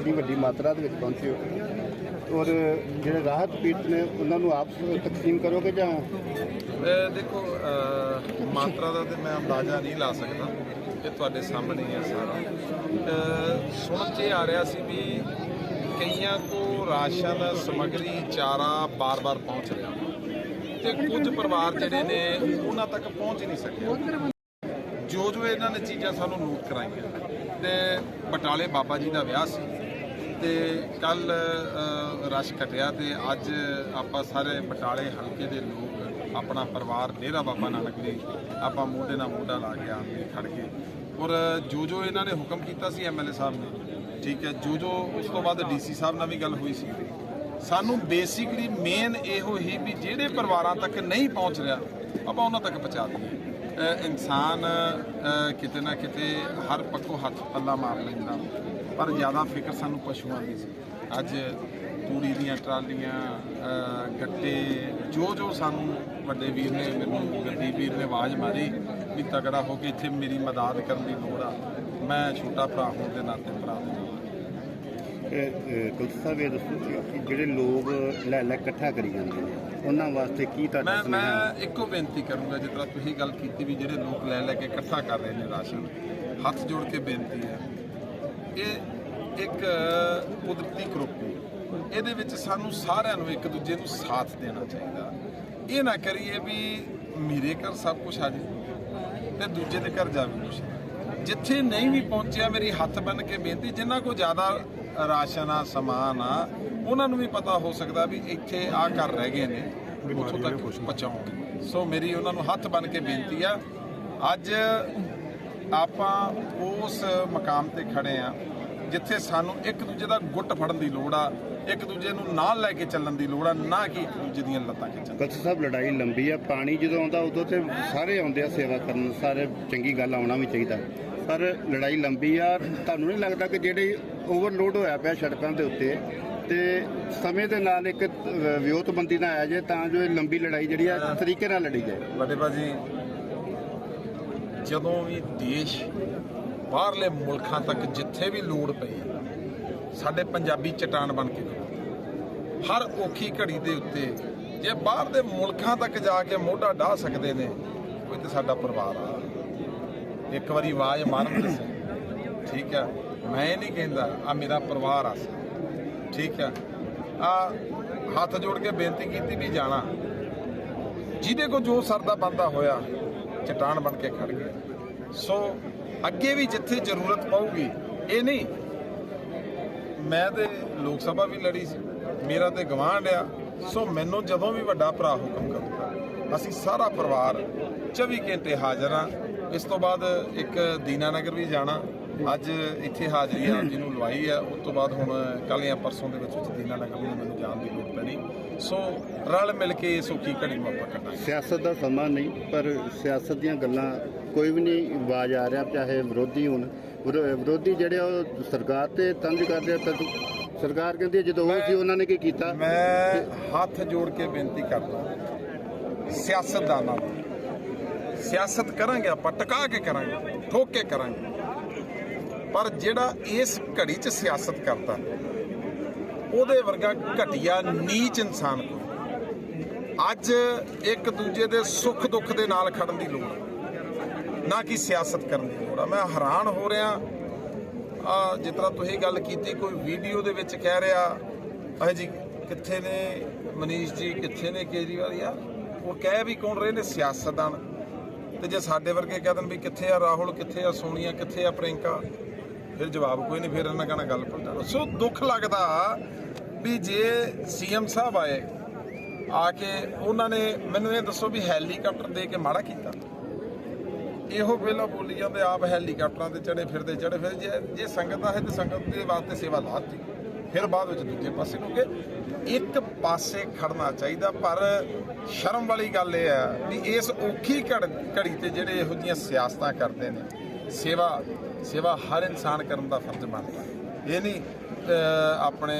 ਕਿੰਨੀ ਵੱਡੀ ਮਾਤਰਾ ਦੇ ਵਿੱਚ ਪਹੁੰਚੇ ਹੋ? ਔਰ ਜਿਹੜੇ ਰਾਹਤ ਪੀੜਤ ਨੇ, ਉਹਨਾਂ ਨੂੰ ਆਪ ਤਕਸੀਮ ਕਰੋਗੇ ਜਾਂ ਦੇਖੋ ਮਾਤਰਾ ਦਾ ਤੇ ਮੈਂ ਅੰਦਾਜ਼ਾ ਨਹੀਂ ਲਾ ਸਕਦਾ ਇਹ ਤੁਹਾਡੇ ਸਾਹਮਣੇ ਹੀ ਹੈ ਸਾਰਾ। ਸੁਣ 'ਚ ਇਹ ਆ ਰਿਹਾ ਸੀ ਵੀ ਕਈਆਂ ਕੋ ਰਾਸ਼ਨ ਸਮੱਗਰੀ ਚਾਰਾ ਬਾਰ-ਬਾਰ ਪਹੁੰਚ ਰਿਹਾ। ਤੇ ਕੁਝ ਪਰਿਵਾਰ ਜਿਹੜੇ ਨੇ, ਉਹਨਾਂ ਤੱਕ ਪਹੁੰਚ ਹੀ ਨਹੀਂ ਸਕਿਆ। ਜੋ ਜੋ ਇਹਨਾਂ ਨੇ ਚੀਜ਼ਾਂ ਸਾਨੂੰ ਨੋਟ ਕਰਾਈਆਂ। ਤੇ ਬਟਾਲੇ ਬਾਬਾ ਜੀ ਦਾ ਵਿਆਹ ਸੀ। ਤੇ ਕੱਲ ਰਸ਼ ਘਟਿਆ ਤੇ ਅੱਜ ਆਪਾਂ ਸਾਰੇ ਬਟਾਲੇ ਹਲਕੇ ਦੇ ਲੋਕ ਆਪਣਾ ਪਰਿਵਾਰ ਡੇਰਾ ਬਾਬਾ ਨਾਨਕ ਦੇ ਆਪਾਂ ਮੋਢੇ ਨਾਲ ਮੋਢਾ ਲਾ ਕੇ ਆਪ ਖੜ ਕੇ। ਔਰ ਜੋ ਜੋ ਇਹਨਾਂ ਨੇ ਹੁਕਮ ਕੀਤਾ ਸੀ ਐਮਐਲਏ ਸਾਹਿਬ ਨੇ ਠੀਕ ਹੈ ਜੋ ਜੋ ਉਸ ਤੋਂ ਬਾਅਦ ਡੀਸੀ ਸਾਹਿਬ ਨਾਲ ਵੀ ਗੱਲ ਹੋਈ ਸੀ। ਸਾਨੂੰ ਬੇਸਿਕਲੀ ਮੇਨ ਇਹੋ ਹੀ ਵੀ ਜਿਹੜੇ ਪਰਿਵਾਰਾਂ ਤੱਕ ਨਹੀਂ ਪਹੁੰਚ ਰਿਹਾ ਆਪਾਂ ਉਹਨਾਂ ਤੱਕ ਪਹੁੰਚਾ ਦਈਏ। ਅ, ਇਨਸਾਨ ਕਿਤੇ ਨਾ ਕਿਤੇ ਹਰ ਪੱਖੋਂ ਹੱਥ ਪੱਲਾ ਮਾਰ ਲੈਂਦਾ। ਪਰ ਜ਼ਿਆਦਾ ਫਿਕਰ ਸਾਨੂੰ ਪਸ਼ੂਆਂ ਦੀ ਸੀ। ਅੱਜ ਤੂੜੀ ਦੀਆਂ ਟਰਾਲੀਆਂ ਗੱਟੇ ਜੋ ਜੋ ਸਾਨੂੰ ਵੱਡੇ ਵੀਰ ਨੇ ਮੈਨੂੰ ਗੱਦੀ ਵੀਰ ਨੇ ਆਵਾਜ਼ ਮਾਰੀ ਵੀ ਤਗੜਾ ਹੋ ਕੇ ਇੱਥੇ ਮੇਰੀ ਮਦਦ ਕਰਨ ਦੀ ਲੋੜ ਆ। ਮੈਂ ਛੋਟਾ ਭਰਾ ਹੋਣ ਦੇ ਨਾਤੇ ਭਰਾ ਦੇ ਕੁਲਤ ਸਾਹਿਬ ਇਹ ਦੱਸੋ ਕਿ ਜਿਹੜੇ ਲੋਕ ਲੈ ਲੈ ਇਕੱਠਾ ਕਰੀ ਜਾਂਦੇ ਨੇ ਉਹਨਾਂ ਵਾਸਤੇ ਕੀ ਤੁਹਾਡਾ ਮੈਂ ਮੈਂ ਇੱਕੋ ਬੇਨਤੀ ਕਰੂੰਗਾ ਜਿਸ ਤਰ੍ਹਾਂ ਤੁਸੀਂ ਗੱਲ ਕੀਤੀ ਵੀ ਜਿਹੜੇ ਲੋਕ ਲੈ ਲੈ ਕੇ ਇਕੱਠਾ ਕਰ ਰਹੇ ਨੇ ਰਾਸ਼ਨ ਹੱਥ ਜੋੜ ਕੇ ਬੇਨਤੀ ਹੈ। ਇਹ ਇੱਕ ਕੁਦਰਤੀ ਕਰੋਪੀ ਇਹਦੇ ਵਿੱਚ ਸਾਨੂੰ ਸਾਰਿਆਂ ਨੂੰ ਇੱਕ ਦੂਜੇ ਨੂੰ ਸਾਥ ਦੇਣਾ ਚਾਹੀਦਾ। ਇਹ ਨਾ ਕਰੀਏ ਵੀ ਮੇਰੇ ਘਰ ਸਭ ਕੁਝ ਆ ਜੇ ਤੇ ਦੂਜੇ ਦੇ ਘਰ ਜਾਵੇ ਕੁਛ। ਜਿੱਥੇ ਨਹੀਂ ਵੀ ਪਹੁੰਚਿਆ ਮੇਰੀ ਹੱਥ ਬੰਨ ਕੇ ਬੇਨਤੀ ਜਿਨ੍ਹਾਂ ਕੋ ਜ਼ਿਆਦਾ ਰਾਸ਼ਨ ਆ ਸਮਾਨ ਆ ਉਹਨਾਂ ਨੂੰ ਵੀ ਪਤਾ ਹੋ ਸਕਦਾ ਵੀ ਇੱਥੇ ਆ ਘਰ ਰਹਿ ਗਏ ਨੇ ਉੱਥੋਂ ਤੱਕ ਪਹੁੰਚਾਉਣ ਸੋ ਮੇਰੀ ਉਹਨਾਂ ਨੂੰ ਹੱਥ ਬੰਨ ਕੇ ਬੇਨਤੀ ਆ ਅੱਜ ਆਪਾਂ ਉਸ ਮਕਾਮ ਤੇ ਖੜੇ ਆ ਜਿੱਥੇ ਸਾਨੂੰ ਇੱਕ ਦੂਜੇ ਦਾ ਗੁੱਟ ਫੜਨ ਦੀ ਲੋੜ ਆ ਇੱਕ ਦੂਜੇ ਨੂੰ ਨਾਲ ਲੈ ਕੇ ਚੱਲਣ ਦੀ ਲੋੜ ਆ ਨਾ ਕਿ ਇੱਕ ਦੂਜੇ ਦੀਆਂ ਲੱਤਾਂ ਖਿੱਚਣ ਕੁਲਤ ਸਾਹਿਬ ਲੜਾਈ ਲੰਬੀ ਆ ਪਾਣੀ ਜਦੋਂ ਆਉਂਦਾ ਉਦੋਂ ਤੇ ਸਾਰੇ ਆਉਂਦੇ ਆ ਸੇਵਾ ਕਰਨ ਸਾਰੇ ਚੰਗੀ ਗੱਲ ਆਉਣਾ ਵੀ ਚਾਹੀਦਾ। ਪਰ ਲੜਾਈ ਲੰਬੀ ਆ ਤੁਹਾਨੂੰ ਨਹੀਂ ਲੱਗਦਾ ਕਿ ਜਿਹੜੇ ਓਵਰਲੋਡ ਹੋਇਆ ਪਿਆ ਸੜਕਾਂ ਦੇ ਉੱਤੇ ਤੇ ਸਮੇਂ ਦੇ ਨਾਲ ਇੱਕ ਵਿਉਂਤਬੰਦੀ ਨਾ ਆ ਜਾਏ ਤਾਂ ਜੋ ਇਹ ਲੰਬੀ ਲੜਾਈ ਜਿਹੜੀ ਆ ਤਰੀਕੇ ਨਾਲ ਲੜੀ ਜਾਏ। ਵੱਡੇ ਭਾਜੀ ਜਦੋਂ ਵੀ ਦੇਸ਼ ਬਾਹਰਲੇ ਮੁਲਕਾਂ ਤੱਕ ਜਿੱਥੇ ਵੀ ਲੋੜ ਪਈ ਸਾਡੇ ਪੰਜਾਬੀ ਚਟਾਨ ਬਣ ਕੇ ਹਰ ਔਖੀ ਘੜੀ ਦੇ ਉੱਤੇ ਜੇ ਬਾਹਰ ਦੇ ਮੁਲਕਾਂ ਤੱਕ ਜਾ ਕੇ ਮੋਢਾ ਢਾ ਸਕਦੇ ਨੇ, ਕੋਈ ਤੇ ਸਾਡਾ ਪਰਿਵਾਰ ਆ। ਇੱਕ ਵਾਰੀ ਆਵਾਜ਼ ਮਾਰਨ ਤੇ ਠੀਕ ਆ, ਮੈਂ ਇਹ ਨਹੀਂ ਕਹਿੰਦਾ, ਆ ਮੇਰਾ ਪਰਿਵਾਰ ਆ ਠੀਕ ਆ ਆ ਹੱਥ ਜੋੜ ਕੇ ਬੇਨਤੀ ਕੀਤੀ ਵੀ ਜਾਣਾ। ਜਿਹਦੇ ਕੋ ਜੋ ਸਰਦਾ ਬੰਦਾ ਹੋਇਆ ਚਟਾਨ ਬਣ ਕੇ ਖੜ ਗਿਆ ਸੋ ਅੱਗੇ ਵੀ ਜਿੱਥੇ ਜ਼ਰੂਰਤ ਪਊਗੀ, ਇਹ ਨਹੀਂ। ਮੈਂ ਤੇ ਲੋਕ ਸਭਾ ਵੀ ਲੜੀ ਸੀ। ਮੇਰਾ ਤੇ ਗਵਾਂਢ ਆ। ਸੋ ਮੈਨੂੰ ਜਦੋਂ ਵੀ ਵੱਡਾ ਭਰਾ ਹੁਕਮ ਕਰੂਗਾ, ਅਸੀਂ ਸਾਰਾ ਪਰਿਵਾਰ 24 ਘੰਟੇ ਹਾਜ਼ਰ ਆ ਇਸ ਤੋਂ ਬਾਅਦ ਇੱਕ ਦੀਨਾਨਗਰ ਵੀ ਜਾਣਾ। ਅੱਜ ਇੱਥੇ ਹਾਜ਼ਰੀ ਆ ਜਿਹਨੂੰ ਲਵਾਈ ਆ। ਉਸ ਤੋਂ ਬਾਅਦ ਹੁਣ ਕੱਲ੍ਹ ਜਾਂ ਪਰਸੋਂ ਦੇ ਵਿੱਚ ਵਿੱਚ ਦੀਨਾਨਗਰ ਨੂੰ ਮੈਨੂੰ ਜਾਣ ਦੀ ਲੋੜ ਪੈਣੀ। ਸੋ ਰਲ ਮਿਲ ਕੇ ਇਸ ਔਖੀ ਘੜੀ ਨੂੰ ਆਪਾਂ ਕੱਟਾਂਗੇ ਸਿਆਸਤ ਦਾ ਸਮਾਂ ਨਹੀਂ ਪਰ ਸਿਆਸਤ ਦੀਆਂ ਗੱਲਾਂ ਕੋਈ ਵੀ ਨਹੀਂ ਆਵਾਜ਼ ਆ ਰਿਹਾ ਚਾਹੇ ਵਿਰੋਧੀ ਹੋਣ। ਵਿਰੋ- ਵਿਰੋਧੀ ਜਿਹੜੇ ਉਹ ਸਰਕਾਰ ਤੇ ਤੰਜ ਕਰਦੇ ਆ ਤਾਂ ਸਰਕਾਰ ਕਹਿੰਦੀ ਹੈ ਜਦੋਂ ਉਹ ਸੀ ਉਹਨਾਂ ਨੇ ਕੀ ਕੀਤਾ? ਮੈਂ ਹੱਥ ਜੋੜ ਕੇ ਬੇਨਤੀ ਕਰਦਾ ਸਿਆਸਤਦਾਨਾਂ ਨੂੰ ਸਿਆਸਤ ਕਰਾਂਗੇ ਆਪਾਂ ਟਿਕਾ ਕੇ ਕਰਾਂਗੇ ਠੋਕ ਕੇ ਕਰਾਂਗੇ। ਪਰ ਜਿਹੜਾ ਇਸ ਘੜੀ 'ਚ ਸਿਆਸਤ ਕਰਦਾ, ਉਹਦੇ ਵਰਗਾ ਘਟੀਆ, ਨੀਚ ਇਨਸਾਨ ਕੋਈ ਅੱਜ ਇੱਕ ਦੂਜੇ ਦੇ ਸੁੱਖ ਦੁੱਖ ਦੇ ਨਾਲ ਖੜਨ ਦੀ ਲੋੜ ਨਾ ਕਿ ਸਿਆਸਤ ਕਰਨ ਦੀ ਲੋੜ ਆ। ਮੈਂ ਹੈਰਾਨ ਹੋ ਰਿਹਾ। ਆ, ਜਿਸ ਤਰ੍ਹਾਂ ਤੁਸੀਂ ਗੱਲ ਕੀਤੀ, ਕੋਈ ਵੀਡੀਓ ਦੇ ਵਿੱਚ ਕਹਿ ਰਿਹਾ ਅਹ ਜੀ ਕਿੱਥੇ ਨੇ ਮਨੀਸ਼ ਜੀ, ਕਿੱਥੇ ਨੇ ਕੇਜਰੀਵਾਲ ਯਾਰ ਉਹ ਕਹਿ ਵੀ ਕੌਣ ਰਹੇ ਨੇ? ਸਿਆਸਤਦਾਨ। ਤੇ ਜੇ ਸਾਡੇ ਵਰਗੇ ਕਹਿ ਦੇਣ ਵੀ ਕਿੱਥੇ ਆ ਰਾਹੁਲ, ਕਿੱਥੇ ਆ ਸੋਨੀਆ, ਕਿੱਥੇ ਆ ਪ੍ਰਿੰਕਾ ਫਿਰ ਜਵਾਬ ਕੋਈ ਨਹੀਂ, ਫਿਰ ਇਹਨਾਂ ਕਹਿਣਾ ਗੱਲ ਪਲਟਾ ਸੋ ਦੁੱਖ ਲੱਗਦਾ ਵੀ ਜੇ ਸੀਐਮ ਸਾਹਿਬ ਆਏ, ਆ ਕੇ ਉਹਨਾਂ ਨੇ ਮੈਨੂੰ ਇਹ ਦੱਸੋ ਵੀ ਹੈਲੀਕਾਪਟਰ ਦੇ ਕੇ ਮਾੜਾ ਕੀਤਾ। ਇਹੋ ਪਹਿਲਾਂ ਬੋਲੀ ਜਾਂਦੇ ਆਪ ਹੈਲੀਕਾਪਟਰਾਂ ਤੇ ਚੜੇ ਫਿਰਦੇ, ਚੜੇ ਫਿਰ ਜੇ ਜੇ ਸੰਗਤ ਆ ਹੈ ਤੇ ਸੰਗਤ ਦੇ ਵਾਸਤੇ ਸੇਵਾ ਲਾਤੀ। ਫਿਰ ਬਾਅਦ ਵਿੱਚ ਦੂਜੇ ਪਾਸੇ, ਕਿਉਂਕਿ ਇੱਕ ਪਾਸੇ ਖੜਨਾ ਚਾਹੀਦਾ, ਪਰ ਸ਼ਰਮ ਵਾਲੀ ਗੱਲ ਇਹ ਆ ਵੀ ਇਸ ਔਖੀ ਘੜ- ਘੜੀ ਤੇ ਜਿਹੜੇ ਇਹੋ ਜਿਹੀਆਂ ਸਿਆਸਤਾਂ ਕਰਦੇ ਨੇ, ਸੇਵਾ ਸੇਵਾ ਹਰ ਇਨਸਾਨ ਕਰਨ ਦਾ ਫਰਜ਼ ਬਣਦਾ ਇਹ ਨਹੀਂ ਆਪਣੇ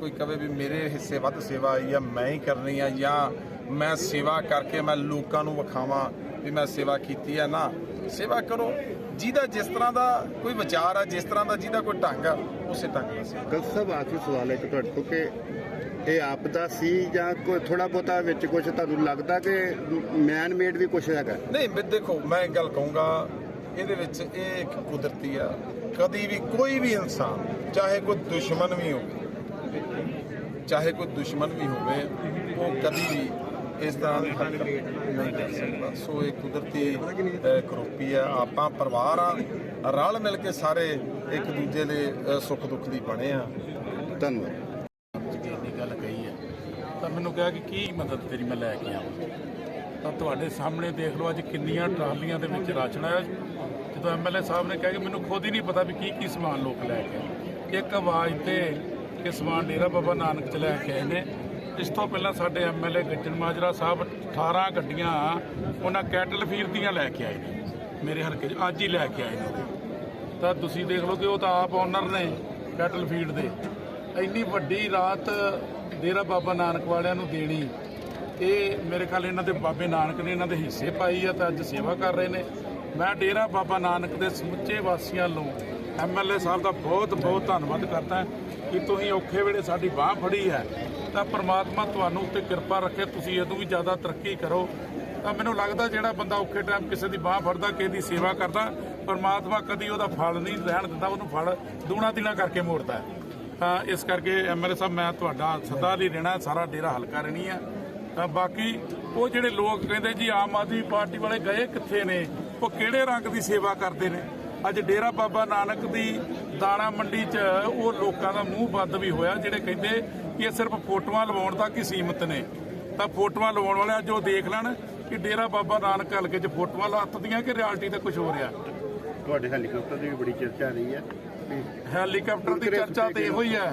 ਕੋਈ ਕਵੇ ਵੀ ਮੇਰੇ ਹਿੱਸੇ ਵੱਧ ਸੇਵਾ ਆਈ ਆ ਮੈਂ ਹੀ ਕਰਨੀ ਆ ਜਾਂ ਮੈਂ ਸੇਵਾ ਕਰਕੇ ਮੈਂ ਲੋਕਾਂ ਨੂੰ ਵਿਖਾਵਾਂ ਵੀ ਮੈਂ ਸੇਵਾ ਕੀਤੀ ਆ। ਨਾ ਸੇਵਾ ਕਰੋ। ਜਿਹਦਾ ਜਿਸ ਤਰ੍ਹਾਂ ਦਾ ਕੋਈ ਵਿਚਾਰ ਆ ਜਿਸ ਤਰ੍ਹਾਂ ਦਾ ਜਿਹਦਾ ਕੋਈ ਢੰਗ ਆ ਉਸੇ ਢੰਗ ਨਾਲ ਸੇਵਾ। ਗਲਤ ਸਾਹਿਬ ਆਖਰੀ ਸਵਾਲ ਹੈ ਕਿ ਤੁਹਾਡੇ ਤੋਂ ਕਿ ਇਹ ਆਪਦਾ ਸੀ ਜਾਂ ਕੋਈ ਥੋੜਾ ਬਹੁਤਾ ਵਿੱਚ ਕੁਝ ਤੁਹਾਨੂੰ ਲੱਗਦਾ ਕਿ ਮੈਨ ਮੇਡ ਵੀ ਕੁਝ ਹੈਗਾ? ਨਹੀਂ ਮੈਂ ਦੇਖੋ ਮੈਂ ਇੱਕ ਗੱਲ ਕਹੂੰਗਾ ਇਹਦੇ ਵਿੱਚ ਇਹ ਇੱਕ ਕੁਦਰਤੀ ਆ। ਕਦੀ ਵੀ ਕੋਈ ਵੀ ਇਨਸਾਨ ਚਾਹੇ ਕੋਈ ਦੁਸ਼ਮਣ ਵੀ ਹੋਵੇ ਚਾਹੇ ਕੋਈ ਦੁਸ਼ਮਣ ਵੀ ਹੋਵੇ ਉਹ ਕਦੀ ਵੀ ਇਸ ਤਰ੍ਹਾਂ ਦੀ ਹਰਕਤ ਨਹੀਂ ਕਰ ਸਕਦਾ। ਸੋ ਇਹ ਕੁਦਰਤੀ ਕਰੋਪੀ ਆ। ਆਪਾਂ ਪਰਿਵਾਰ ਆ ਰਲ ਮਿਲ ਕੇ ਸਾਰੇ ਇੱਕ ਦੂਜੇ ਦੇ ਸੁੱਖ ਦੁੱਖ ਦੀ ਬਣੇ ਆ। ਧੰਨਵਾਦ। ਜਿਹੜੀ ਗੱਲ ਕਹੀ ਹੈ ਤਾਂ ਮੈਨੂੰ ਕਿਹਾ ਕਿ ਕੀ ਮਦਦ ਤੇਰੀ ਮੈਂ ਲੈ ਕੇ ਆਵਾਂ? ਤਾਂ ਤੁਹਾਡੇ ਸਾਹਮਣੇ ਦੇਖ ਲਓ ਅੱਜ ਕਿੰਨੀਆਂ ਟਰਾਲੀਆਂ ਦੇ ਵਿੱਚ ਰਾਸ਼ਨ ਆਇਆ। ਜਦੋਂ ਐਮਐਲਏ ਸਾਹਿਬ ਨੇ ਕਿਹਾ ਕਿ ਮੈਨੂੰ ਖੁਦ ਹੀ ਨਹੀਂ ਪਤਾ ਵੀ ਕੀ ਕੀ ਸਮਾਨ ਲੋਕ ਲੈ ਕੇ ਇੱਕ ਆਵਾਜ਼ ਤੇ ਕਿ ਸਮਾਨ ਡੇਰਾ ਬਾਬਾ ਨਾਨਕ ਚ ਲੈ ਕੇ ਆਏ ਨੇ। ਇਸ ਤੋਂ ਪਹਿਲਾਂ ਸਾਡੇ ਐਮਐਲਏ ਗੱਜਣ ਮਾਜਰਾ ਸਾਹਿਬ 18 ਗੱਡੀਆਂ ਉਹਨਾਂ ਕੈਟਲ ਫੀਰ ਦੀਆਂ ਲੈ ਕੇ ਆਏ ਨੇ। ਮੇਰੇ ਹਲਕੇ 'ਚ ਅੱਜ ਹੀ ਲੈ ਕੇ ਆਏ ਨੇ ਤਾਂ ਤੁਸੀਂ ਦੇਖ ਲਓ ਕਿ ਉਹ ਤਾਂ ਆਪ ਓਨਰ ਨੇ ਕੈਟਲ ਫੀਡ ਦੇ। ਇੰਨੀ ਵੱਡੀ ਰਾਤ ਡੇਰਾ ਬਾਬਾ ਨਾਨਕ ਵਾਲਿਆਂ ਨੂੰ ਦੇਣੀ ਇਹ ਮੇਰੇ ਖਿਆਲ ਇਹਨਾਂ ਦੇ ਬਾਬੇ ਨਾਨਕ ਨੇ ਇਹਨਾਂ ਦੇ ਹਿੱਸੇ ਪਾਈ ਆ ਤਾਂ ਅੱਜ ਸੇਵਾ ਕਰ ਰਹੇ ਨੇ। ਮੈਂ ਡੇਰਾ ਬਾਬਾ ਨਾਨਕ ਦੇ ਸਮੁੱਚੇ ਵਾਸੀਆਂ ਨੂੰ ਐਮਐਲਏ ਸਾਹਿਬ ਦਾ ਬਹੁਤ ਬਹੁਤ ਧੰਨਵਾਦ ਕਰਦਾ ਕਿ ਤੁਸੀਂ ਔਖੇ ਵੇਲੇ ਸਾਡੀ ਬਾਹ ਫੜੀ ਹੈ। ਤਾਂ ਪ੍ਰਮਾਤਮਾ ਤੁਹਾਨੂੰ ਉੱਤੇ ਕਿਰਪਾ ਰੱਖੇ, ਤੁਸੀਂ ਇਹ ਤੋਂ ਵੀ ਜ਼ਿਆਦਾ ਤਰੱਕੀ ਕਰੋ। ਤਾਂ ਮੈਨੂੰ ਲੱਗਦਾ ਜਿਹੜਾ ਬੰਦਾ ਔਖੇ ਟਾਈਮ ਕਿਸੇ ਦੀ ਬਾਹ ਫੜਦਾ, ਕਿਸੇ ਦੀ ਸੇਵਾ ਕਰਦਾ, ਪਰਮਾਤਮਾ ਕਦੀ ਉਹਦਾ ਫਲ ਨਹੀਂ ਲੈਣ ਦਿੰਦਾ, ਉਹਨੂੰ ਫਲ ਦੂਣਾ ਤਿਨਾ ਕਰਕੇ ਮੋੜਦਾ ਤਾਂ ਇਸ ਕਰਕੇ ਐਮਐਲਏ ਸਾਹਿਬ, ਮੈਂ ਤੁਹਾਡਾ ਸਦਾ ਲਈ ਰਹਿਣਾ, ਸਾਰਾ ਡੇਰਾ ਹਲਕਾ ਰਹਿਣੀ ਹੈ। ਬਾਕੀ ਉਹ ਜਿਹੜੇ ਲੋਕ ਕਹਿੰਦੇ ਜੀ ਆਮ ਆਦਮੀ ਪਾਰਟੀ ਵਾਲੇ ਗਏ ਕਿੱਥੇ ਨੇ? ਉਹ ਕਿਹੜੇ ਰੰਗ ਦੀ ਸੇਵਾ ਕਰਦੇ ਨੇ? ਅੱਜ ਡੇਰਾ ਬਾਬਾ ਨਾਨਕ ਦੀ ਦਾਣਾ ਮੰਡੀ 'ਚ ਉਹ ਲੋਕਾਂ ਦਾ ਮੂੰਹ ਬੰਦ ਵੀ ਹੋਇਆ ਜਿਹੜੇ ਕਹਿੰਦੇ ਕਿ ਇਹ ਸਿਰਫ ਫੋਟੋਆਂ ਲਵਾਉਣ ਤੱਕ ਹੀ ਸੀਮਿਤ ਨੇ। ਤਾਂ ਫੋਟੋਆਂ ਲਵਾਉਣ ਵਾਲੇ ਅੱਜ ਉਹ ਦੇਖ ਲੈਣ ਕਿ ਡੇਰਾ ਬਾਬਾ ਨਾਨਕ ਹਲਕੇ 'ਚ ਫੋਟੋਆਂ ਲੱਥਦੀਆਂ ਕਿ ਰਿਐਲਿਟੀ ਤੇ ਕੁਝ ਹੋ ਰਿਹਾ? ਤੁਹਾਡੇ ਹੈਲੀਕਾਪਟਰ ਦੀ ਵੀ ਬੜੀ ਚਰਚਾ ਰਹੀ ਹੈ। ਹੈਲੀਕਾਪਟਰ ਦੀ ਚਰਚਾ ਤੇ ਇਹੋ ਹੀ ਹੈ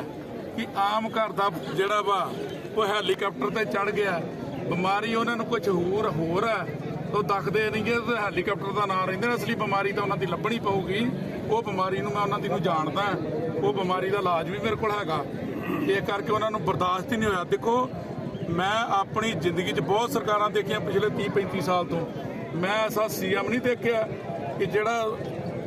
ਕਿ ਆਮ ਘਰ ਦਾ ਜਿਹੜਾ ਵਾ ਉਹ ਹੈਲੀਕਾਪਟਰ ਤੇ ਚੜ ਗਿਆ। ਬਿਮਾਰੀ ਉਹਨਾਂ ਨੂੰ ਕੁਝ ਹੋਰ ਹੋਰ ਹੈ ਉਹ ਦੱਖਦੇ ਨਹੀਂਗੇ ਤੇ ਹੈਲੀਕਾਪਟਰ ਦਾ ਨਾਂ ਰਹਿੰਦਾ। ਅਸਲੀ ਬਿਮਾਰੀ ਤਾਂ ਉਹਨਾਂ ਦੀ ਲੱਭਣੀ ਪਊਗੀ। ਉਹ ਬਿਮਾਰੀ ਨੂੰ ਮੈਂ ਉਹਨਾਂ ਦੀ ਨੂੰ ਜਾਣਦਾ। ਉਹ ਬਿਮਾਰੀ ਦਾ ਇਲਾਜ ਵੀ ਮੇਰੇ ਕੋਲ ਹੈਗਾ। ਇਹ ਕਰਕੇ ਉਹਨਾਂ ਨੂੰ ਬਰਦਾਸ਼ਤ ਹੀ ਨਹੀਂ ਹੋਇਆ। ਦੇਖੋ, ਮੈਂ ਆਪਣੀ ਜ਼ਿੰਦਗੀ 'ਚ ਬਹੁਤ ਸਰਕਾਰਾਂ ਦੇਖੀਆਂ ਪਿਛਲੇ 30 35 ਸਾਲ ਤੋਂ। ਮੈਂ ਐਸਾ ਸੀਐਮ ਨਹੀਂ ਦੇਖਿਆ ਕਿ ਜਿਹੜਾ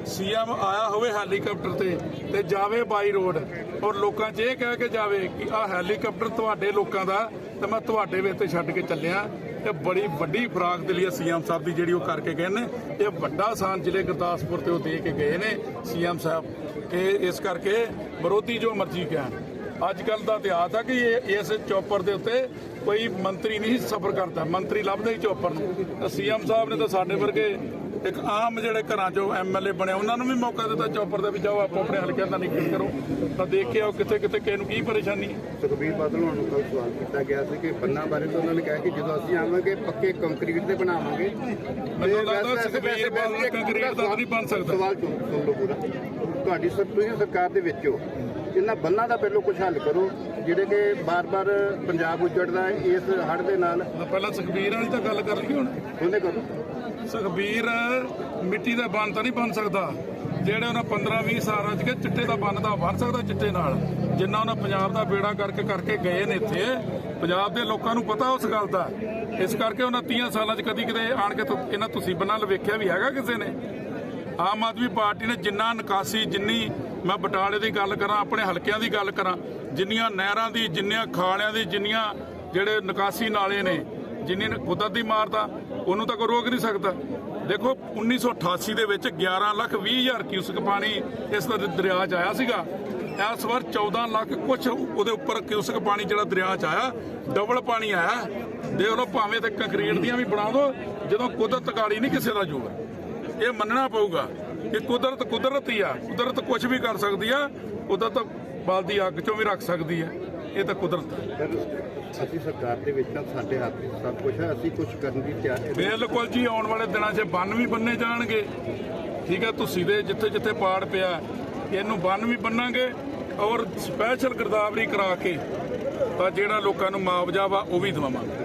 ਸੀਐਮ ਆਇਆ ਹੋਵੇ ਹੈਲੀਕਾਪਟਰ ਤੇ ਤੇ ਜਾਵੇ ਬਾਈ ਰੋਡ। ਔਰ ਲੋਕਾਂ 'ਚ ਇਹ ਕਹਿ ਕੇ ਜਾਵੇ ਕਿ ਆਹ ਹੈਲੀਕਾਪਟਰ ਤੁਹਾਡੇ ਲੋਕਾਂ ਦਾ, ਤੇ ਮੈਂ ਤੁਹਾਡੇ ਵਿੱਚ ਤੇ ਛੱਡ ਕੇ ਚੱਲਿਆ। ਇਹ ਬੜੀ ਵੱਡੀ ਫਰਾਕ ਦਿਲੀ ਸੀਐਮ ਸਾਹਿਬ ਦੀ ਜਿਹੜੀ ਉਹ ਕਰਕੇ ਗਏ ਨੇ। ਇਹ ਵੱਡਾ ਸਾਨ ਜ਼ਿਲ੍ਹੇ ਗੁਰਦਾਸਪੁਰ ਤੇ ਉਹ ਦੇ ਕੇ ਗਏ ਨੇ ਸੀਐਮ ਸਾਹਿਬ। ਇਹ ਇਸ ਕਰਕੇ ਵਿਰੋਧੀ ਜੋ ਮਰਜ਼ੀ ਕਹਿਣ। ਅੱਜ ਕੱਲ ਦਾ ਇਤਿਹਾਸ ਆ ਕਿ ਇਸ ਚੌਪਰ ਦੇ ਉੱਤੇ ਕੋਈ ਮੰਤਰੀ ਨਹੀਂ ਸਫਰ ਕਰਦਾ। ਮੰਤਰੀ ਲੱਭਦਾ ਹੀ ਚੌਪਰ ਨੂੰ। ਸੀਐਮ ਸਾਹਿਬ ਨੇ ਤਾਂ ਸਾਡੇ ਵਰਗੇ ਇੱਕ ਆਮ ਜਿਹੜੇ ਘਰਾਂ ਚੋਂ ਐਮਐਲਏ ਬਣੇ ਉਹਨਾਂ ਨੂੰ ਵੀ ਮੌਕਾ ਦਿੱਤਾ ਚੌਪਰ ਦਾ ਵੀ ਜਾਓ ਆਪੋ ਆਪਣੇ ਹਲਕਿਆਂ ਦਾ ਨਿਕਲ ਕਰੋ। ਤਾਂ ਦੇਖਿਓ ਕਿੱਥੇ ਕਿੱਥੇ ਕਿਸੇ ਨੂੰ ਕੀ ਪਰੇਸ਼ਾਨੀ। ਹੈ ਸੁਖਬੀਰ ਬਾਦਲ ਨੂੰ ਕੱਲ ਸਵਾਲ ਕੀਤਾ ਗਿਆ ਸੀ ਕਿ ਬੰਨਾ ਬਾਰੇ ਤਾਂ ਉਹਨਾਂ ਨੇ ਕਿਹਾ ਕਿ ਜਦੋਂ ਅਸੀਂ ਆਵਾਂਗੇ ਪੱਕੇ ਕੰਕਰੀਟ ਦੇ ਬਣਾਵਾਂਗੇ। ਮੈਨੂੰ ਲੱਗਦਾ ਸੁਖਬੀਰ ਬਾਦਲ ਕੰਕਰੀਟ ਦਾ ਨਹੀਂ ਬਣ ਸਕਦਾ। ਸਵਾਲ ਸੁਣ ਲਓ ਪੂਰਾ। ਤੁਹਾਡੀ ਸਰ ਤੁਸੀਂ ਸਰਕਾਰ ਦੇ ਵਿੱਚ ਹੋ। ਇਹਨਾਂ ਬੰਨਾਂ ਦਾ ਪਹਿਲਾਂ ਕੁਝ ਹੱਲ ਕਰੋ ਜਿਹੜੇ ਕਿ ਬਾਰ-ਬਾਰ ਪੰਜਾਬ ਉਜੜਦਾ ਹੈ ਇਸ ਹੜ੍ਹ ਦੇ ਨਾਲ। ਪਹਿਲਾਂ ਸੁਖਬੀਰ ਵਾਲੀ ਤਾਂ ਗੱਲ ਕਰ ਲਈ ਹੁਣ। ਉਹਨੇ ਕਰੋ। ਸੁਖਬੀਰ ਮਿੱਟੀ ਦਾ ਬੰਨ ਤਾਂ ਨਹੀਂ ਬਣ ਸਕਦਾ। ਜਿਹੜੇ ਉਹਨਾਂ 15 20 ਸਾਲਾਂ ਚ ਕਿ ਚਿੱਟੇ ਦਾ ਬੰਨ ਦਾ ਬਣ ਸਕਦਾ ਚਿੱਟੇ ਨਾਲ। ਜਿੰਨਾ ਉਹਨਾਂ ਪੰਜਾਬ ਦਾ ਬੇੜਾ ਕਰਕੇ ਕਰਕੇ ਗਏ ਨੇ ਇੱਥੇ ਪੰਜਾਬ ਦੇ ਲੋਕਾਂ ਨੂੰ ਪਤਾ ਉਸ ਗੱਲ ਦਾ। ਇਸ ਕਰਕੇ ਉਹਨਾਂ 30 ਸਾਲਾਂ ਚ ਕਦੀ ਕਿਤੇ ਆਣ ਕੇ ਇਹਨਾਂ ਤੁਸੀਂ ਨਾਲ ਵੇਖਿਆ ਵੀ ਹੈਗਾ ਕਿਸੇ ਨੇ। ਆਮ ਆਦਮੀ ਪਾਰਟੀ ਨੇ ਜਿੰਨਾ ਨਿਕਾਸੀ, ਜਿੰਨੀ ਮੈਂ ਬਟਾਲੇ ਦੀ ਗੱਲ ਕਰਾਂ, ਆਪਣੇ ਹਲਕਿਆਂ ਦੀ ਗੱਲ ਕਰਾਂ, ਜਿੰਨੀਆਂ ਨਹਿਰਾਂ ਦੀ, ਜਿੰਨੀਆਂ ਖਾਲਿਆਂ ਦੀ, ਜਿੰਨੀਆਂ ਜਿਹੜੇ ਨਿਕਾਸੀ ਨਾਲੇ ਨੇ, ਜਿੰਨੀ ਨੇ ਕੁਦਰਤ ਦੀ ਮਾਰਦਾ ਉਹਨੂੰ ਤਾਂ ਕੋਈ ਰੋਕ ਨਹੀਂ ਸਕਦਾ। ਦੇਖੋ 1988 ਦੇ ਵਿੱਚ 11 ਲੱਖ 20 ਹਜ਼ਾਰ ਕਿਊਸਕ ਪਾਣੀ ਇਸ ਦਾ ਦਰਿਆ 'ਚ ਆਇਆ ਸੀਗਾ। ਇਸ ਵਾਰ 14 ਲੱਖ ਕੁਛ ਉਹਦੇ ਉੱਪਰ ਕਿਊਸਕ ਪਾਣੀ ਜਿਹੜਾ ਦਰਿਆ 'ਚ ਆਇਆ, ਡਬਲ ਪਾਣੀ ਆਇਆ। ਦੇਖ ਲਓ, ਭਾਵੇਂ ਤੇ ਕੰਕਰੀਟ ਦੀਆਂ ਵੀ ਬਣਾ ਦਿਓ ਜਦੋਂ ਕੁਦਰਤ ਕਾਲੀ ਨਹੀਂ ਕਿਸੇ ਦਾ ਜੋਰ। ਇਹ ਮੰਨਣਾ ਪਊਗਾ ਕਿ ਕੁਦਰਤ ਕੁਦਰਤ ਹੀ ਆ। ਕੁਦਰਤ ਕੁਝ ਵੀ ਕਰ ਸਕਦੀ ਆ ਕੁਦਰਤ ਬਲਦੀ ਅੱਗ ਚੋਂ ਵੀ ਰੱਖ ਸਕਦੀ ਆ। ਇਹ ਤਾਂ ਕੁਦਰਤ ਹੈ ਅਸੀਂ ਸਰਕਾਰ ਦੇ ਵਿੱਚ ਤਾਂ ਸਾਡੇ ਹੱਥ ਸਭ ਕੁਝ ਹੈ ਅਸੀਂ ਕੁਝ ਕਰਨ ਦੀ ਤਿਆਰੀ ਬਿਲਕੁਲ ਜੀ ਆਉਣ ਵਾਲੇ ਦਿਨਾਂ 'ਚ ਬੰਨ ਵੀ ਬੰਨੇ ਜਾਣਗੇ। ਠੀਕ ਹੈ ਤੁਸੀਂ ਦੇ ਜਿੱਥੇ ਜਿੱਥੇ ਪਾੜ ਪਿਆ ਇਹਨੂੰ ਬੰਨ ਵੀ ਬੰਨਾਂਗੇ ਔਰ ਸਪੈਸ਼ਲ ਗਿਰਦਾਵਰੀ ਕਰਾ ਕੇ ਤਾਂ ਜਿਹੜਾ ਲੋਕਾਂ ਨੂੰ ਮੁਆਵਜ਼ਾ ਵਾ ਉਹ ਵੀ ਦਵਾਵਾਂਗੇ।